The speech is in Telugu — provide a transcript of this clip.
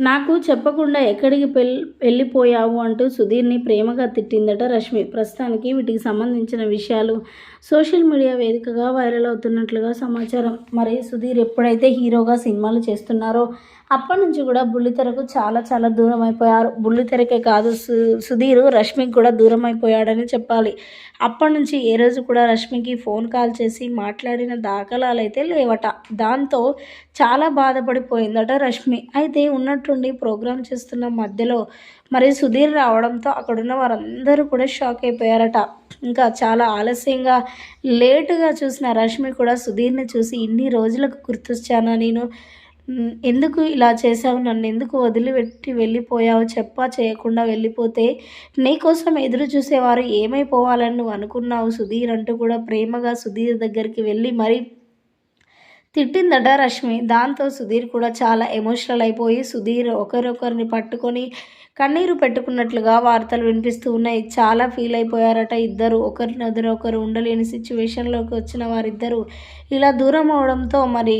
నాకు చెప్పకుండా ఎక్కడికి పెళ్ వెళ్ళిపోయావు అంటూ సుధీర్ని ప్రేమగా తిట్టిందట రష్మి. ప్రస్తుతానికి వీటికి సంబంధించిన విషయాలు సోషల్ మీడియా వేదికగా వైరల్ అవుతున్నట్లుగా సమాచారం. మరి సుధీర్ ఎప్పుడైతే హీరోగా సినిమాలు చేస్తున్నారో అప్పటి నుంచి కూడా బుల్లితెరకు చాలా చాలా దూరం అయిపోయారు. బుల్లితెరకే కాదు సు సుధీర్ రష్మికి కూడా దూరం అయిపోయాడని చెప్పాలి. అప్పటి నుంచి ఏ రోజు కూడా రష్మికి ఫోన్ కాల్ చేసి మాట్లాడిన దాఖలాలు అయితే లేవట. దాంతో చాలా బాధపడిపోయిందట రష్మి. అయితే ఉన్నట్టు ఉన్నట్టుండి ప్రోగ్రామ్ చేస్తున్న మధ్యలో మరి సుధీర్ రావడంతో అక్కడున్న వారందరూ కూడా షాక్ అయిపోయారట. ఇంకా చాలా ఆలస్యంగా లేటుగా చూసిన రష్మి కూడా సుధీర్ని చూసి ఇన్ని రోజులకు గుర్తొచ్చానా నేను? ఎందుకు ఇలా చేసావు నన్ను ఎందుకు వదిలిపెట్టి వెళ్ళిపోయావు? చెప్పా చేయకుండా వెళ్ళిపోతే నీకోసం ఎదురు చూసేవారు ఏమైపోవాలని నువ్వు అనుకున్నావు? సుధీర్ అంటూ కూడా ప్రేమగా సుధీర్ దగ్గరికి వెళ్ళి మరి తిట్టిందట రష్మి. దాంతో సుధీర్ కూడా చాలా ఎమోషనల్ అయిపోయి సుధీర్ ఒకరొకరిని పట్టుకొని కన్నీరు పెట్టుకున్నట్లుగా వార్తలు వినిపిస్తూ ఉన్నాయి. చాలా ఫీల్ అయిపోయారట ఇద్దరు. ఒకరిని ఒకరు ఉండలేని సిచ్యువేషన్లోకి వచ్చిన వారిద్దరూ ఇలా దూరం అవడంతో మరి